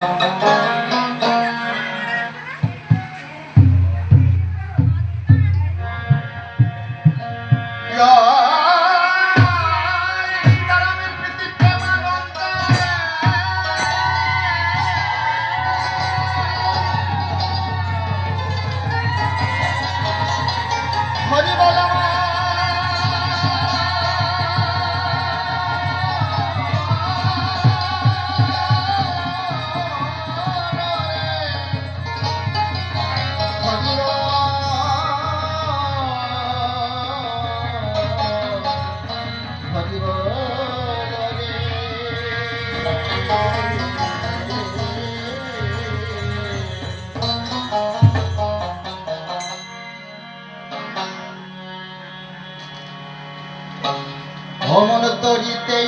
Música ভ্রমণ তরিতে